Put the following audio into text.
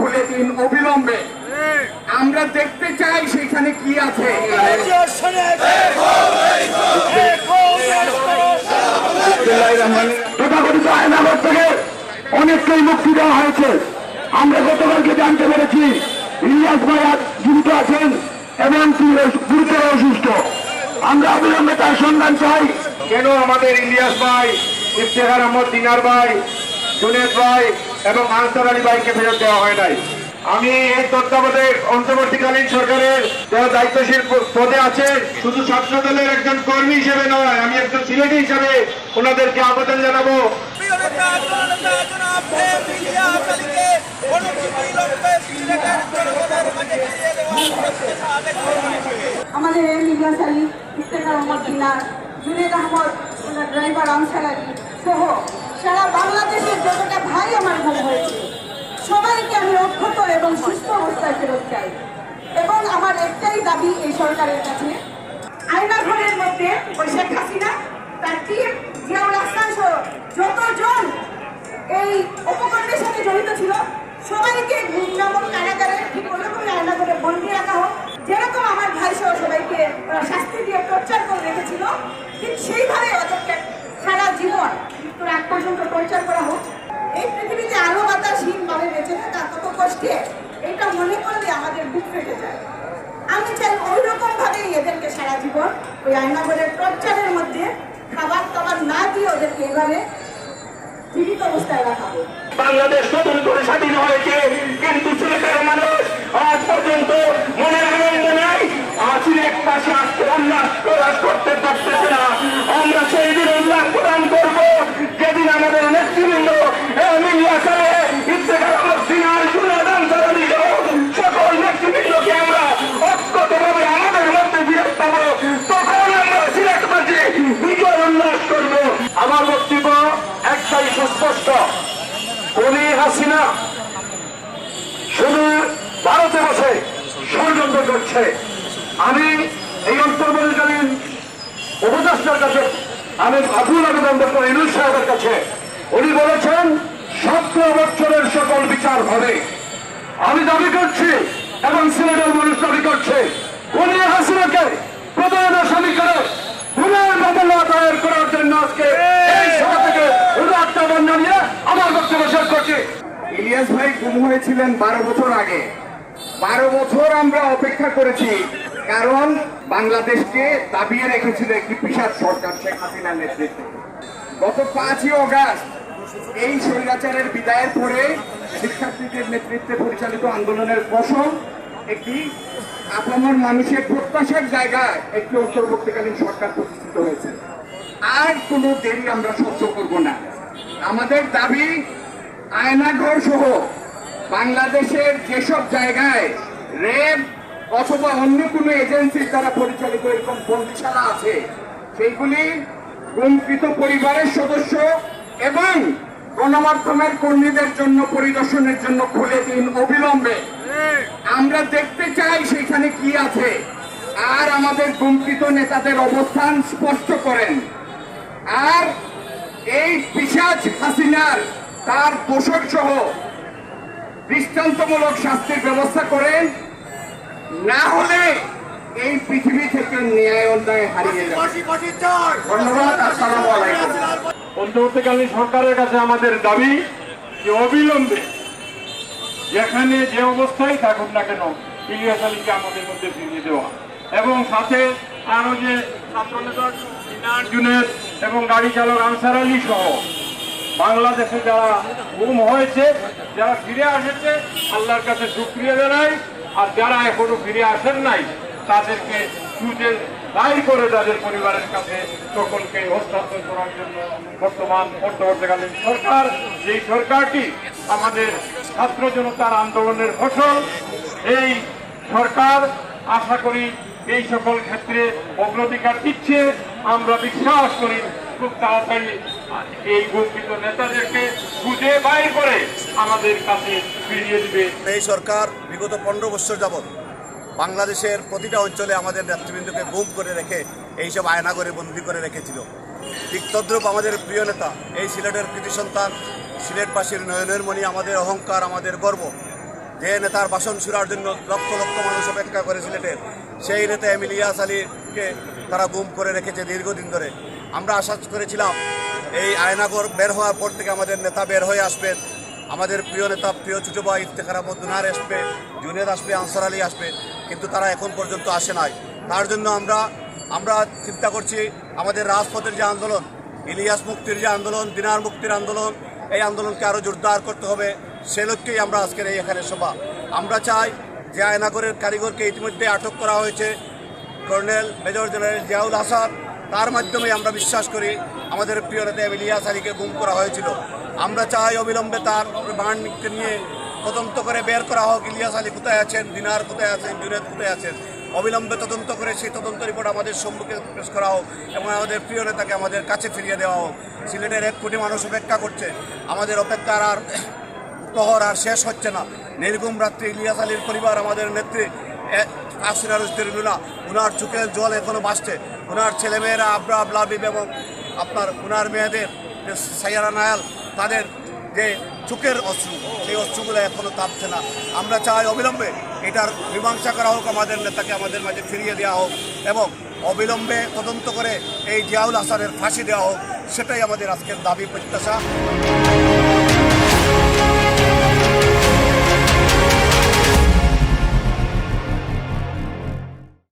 খুলে দিন অবিলম্বে। আমরা দেখতে চাই সেখানে কি আছে। অনেককেই মুক্তি দেওয়া হয়েছে। আমরা গতকালকে জানতে পেরেছি ইলিয়াস ভাই আজ জীবিত আছেন এবং তিনি গুরুতর অসুস্থ। আমরা অবিলম্বে তার সন্ধান চাই। কেন আমাদের ইলিয়াস ভাই ইফতেহার আহমদ দিনার ভাই জুনেদ ভাই এবং আনসার আলী ভাইকে ফেরত দেওয়া হয় নাই আমি এই তত্ত্বাবধায়ক অন্তর্বর্তীকালীন সরকারের যারা দায়িত্বশীল পদে আছে, শুধু ছাত্র দলের একজন কর্মী হিসেবে নয়, আমি একজন সিলেটি হিসেবে ওনাদেরকে আবেদন জানাব। আমাদের এম ইলিয়াস আলী, ইফতেখার আহমদ জুনেদ আহমদ ড্রাইভার আনসার আলী সহ সারা বাংলাদেশের যতটা ভাই আমার গুম হয়েছে, সবাইকে আমি অক্ষত এবং সুস্থ অবস্থায় ফেরত চাই। এবং আমার একটাই দাবি এই সরকারের কাছে আয়নাঘরের মধ্যে ওই শেখ হাসিনা, তার টিম জিয়াউল হাসান সহ যতজন এই উপকরণের সাথে জড়িত ছিল, সবাইকে নিম্নমূল কারাগারে ঠিক ওরকমই আয়নাঘরে বন্দি রাখা হোক। যেরকম আমার ভাই সহ সবাইকে শাস্তি দিয়ে টর্চার করে রেখেছিল, ঠিক সেইভাবে ওদেরকে সারা জীবন মৃত্যুর আগ পর্যন্ত টর্চার করা হোক। এই পৃথিবীতে আলো বাতাসহীন ভাবে বেঁচে থাকা কত কষ্টে? এটা মনে করলে আমাদের বুক ফেটে যায়। আমি চাই ওই রকম ভাবেই এদেরকে সারা জীবন ওই আয়নাঘরের টর্চারের মধ্যে খাবার টাবার না দিয়ে ওদেরকে এভাবে জীবিত অবস্থায় রাখা হোক বাংলাদেশ নতুন করে স্বাধীন হয়েছে, কিন্তু সিলেটের মানুষ আজ পর্যন্ত মনের আনন্দ নেই। আজ এক পাশে আসতে উল্লাস প্রকাশ করতে পারতেছে না আমরা সেই দিন উল্লাস প্রদান করব যেদিন আমাদের নেতৃবৃন্দ মিলিয়া সালে ইত্তেখার দিনার সুনাদান করা দিল সকল নেতৃবৃন্দকে আমরা অক্ষতভাবে আমাদের মধ্যে বিরত পাবো তখন আমরা সিলেটবাসী বিজয় উল্লাস করব আমার বক্তব্য একটাই সুস্পষ্ট উনি হাসিনা শুধু ভারতে বসে ষড়যন্ত্র করছে। আমি এই অন্তর্বর্তীকালীন উপদেষ্টার কাছে, আমি আবুল আবেদন ডক্টর ইনুল সাহেবের কাছে, উনি বলেছেন সতেরো বছরের সকল বিচার হবে। আমি দাবি করছি এবং সিলেটের মানুষ দাবি করছে উনি হাসিনাকে প্রধান আসামি করে গুণের মামলা দায়ের করার জন্য আজকে এই সভা থেকে উদাত্ত আহ্বান জানিয়ে আমার বক্তব্য শেষ করছি ইলিয়াস ভাই গুম হয়েছিলেন বারো বছর আগে। বারো বছর আমরা অপেক্ষা করেছি, কারণ বাংলাদেশকে দাবিয়ে রেখেছিল একটি বিশাল সরকার, শেখ হাসিনার নেতৃত্বে। গত পাঁচই অগাস্ট, এই স্বৈরাচারের বিদায়ের পরে শিক্ষার্থীদের নেতৃত্বে পরিচালিত আন্দোলনের ফসল একটি আপামর মানুষের প্রত্যাশার জায়গায় একটি অন্তর্বর্তীকালীন সরকার প্রতিষ্ঠিত হয়েছে। আর কোনো দেরি আমরা সহ্য করব না। আমাদের দাবি আয়নাঘর সহ বাংলাদেশের যেসব জায়গায় রেব অথবা অন্য কোনো এজেন্সির দ্বারা পরিচালিত এরকম বন্দিশালা আছে, সেইগুলি গুমকৃত পরিবারের সদস্য এবং গণমাধ্যমের কর্মীদের জন্য, পরিদর্শনের জন্য খুলে দিন অবিলম্বে। আমরা দেখতে চাই সেখানে কি আছে। আর আমাদের গুমকৃত নেতাদের অবস্থান স্পষ্ট করেন। আর এই পিসাজ হাসিনার তার পোষক সহ দৃষ্টান্তমূলক শাস্তির ব্যবস্থা করেন। না হলে এই পৃথিবী থেকে ন্যায় অন্যায় হারিয়ে যাবে। ধন্যবাদ আসসালামু অন্তর্বর্তীকালীন সরকারের কাছে আমাদের দাবি যে অবিলম্বে যেখানে যে অবস্থায় থাকুক না কেন ইলিয়াস আলীকে আমাদের মধ্যে ফিরিয়ে দেওয়া। এবং সাথে আরও যে ছাত্রনেতা ইনার জুনেদ এবং গাড়ি চালক আনসার আলী সহ বাংলাদেশে যারা গুম হয়েছে, যারা ফিরে আসেছে, আল্লাহর কাছে সুক্রিয়া জানাই। আর যারা এখনও ফিরে আসেন নাই, তাদেরকে সুজে দায়ী করে তাদের পরিবারের কাছে সকলকে হস্তান্তর করার জন্য বর্তমান অন্তর্বর্তীকালীন সরকার, যেই সরকারটি আমাদের ছাত্র জনতার আন্দোলনের ফসল, এই সরকার আশা করি এই সকল ক্ষেত্রে অগ্রাধিকার দিচ্ছে। আমরা বিশ্বাস করি খুব তাড়াতাড়ি এই নেতাদেরকে খুঁজে বাইর করে আমাদের কাছে ফিরিয়ে দিবে। এই সরকার বিগত পনেরো বছর যাবৎ বাংলাদেশের প্রতিটা অঞ্চলে আমাদের নেতৃবৃন্দকে গুম করে রেখে এইসব আয়না করে বন্দি করে রেখেছিল। ঠিক আমাদের প্রিয় নেতা, এই সিলেটের কৃতি সন্তান, সিলেটবাসীর নয়নের মণি, আমাদের অহংকার, আমাদের গর্ব, যে নেতার বাসন শোনার জন্য লক্ষ লক্ষ মানুষ অপেক্ষা করে সিলেটের, সেই নেতা এম ইলিয়াস আলীকে তারা গুম করে রেখেছে দীর্ঘদিন ধরে। আমরা আশা করেছিলাম এই আয়নাগর বের হওয়ার পর থেকে আমাদের নেতা বের হয়ে আসবেন। আমাদের প্রিয় নেতা, প্রিয় ছোট ভাই ইফতেখার আহমদুনার আসবে জুনিয়র আসবে, আনসার আলী আসবে, কিন্তু তারা এখন পর্যন্ত আসে নাই। তার জন্য আমরা আমরা চিন্তা করছি, আমাদের রাজপথের যে আন্দোলন, ইলিয়াস মুক্তির যে আন্দোলন, দিনার মুক্তির আন্দোলন, এই আন্দোলনকে আরও জোরদার করতে হবে, সে লক্ষ্যেই আমরা আজকের এই এখানে সভা। আমরা চাই যে আয়নাগরের কারিগরকে ইতিমধ্যে আটক করা হয়েছে। Colonel, major general Ziaul Hasan, তার মাধ্যমে আমরা বিশ্বাস করি আমাদের প্রিয় নেতা ইলিয়াস আলীকে গুম করা হয়েছিল। আমরা চাই অবিলম্বে তার বাহিনীকে নিয়ে তদন্ত করে বের করা হোক। ইলিয়াস আলী কোথায় আছেন? দিনার কোথায় আছেন? জুনেদ কোথায় আছেন? অবিলম্বে তদন্ত করে সেই তদন্ত রিপোর্ট আমাদের সম্মুখে পেশ করা হোক এবং আমাদের প্রিয় নেতাকে আমাদের কাছে ফিরিয়ে দেওয়া হোক। সিলেটের এক কোটি মানুষ অপেক্ষা করছে। আমাদের অপেক্ষার আর প্রহর আর শেষ হচ্ছে না। নির্গুম রাত্রি ইলিয়াস আলীর পরিবার, আমাদের নেত্রী আসিনা রুস্তিরুল্লাহ উনার চোখের জল এখনও বাসছে ওনার ছেলেমেয়েরা আবরা আবলাবিব এবং আপনার উনার মেয়েদের যে সাইয়ারা নায়াল, তাদের যে চুকের অশ্রু, সেই অশ্রুগুলো এখনও তাপছে না। আমরা চাই অবিলম্বে এটার মীমাংসা করা হোক আমাদের নেতাকে, আমাদের মাঝে ফিরিয়ে দেওয়া হোক এবং অবিলম্বে তদন্ত করে এই জিয়াউল হাসানের ফাঁসি দেওয়া হোক, সেটাই আমাদের আজকের দাবি প্রত্যাশা।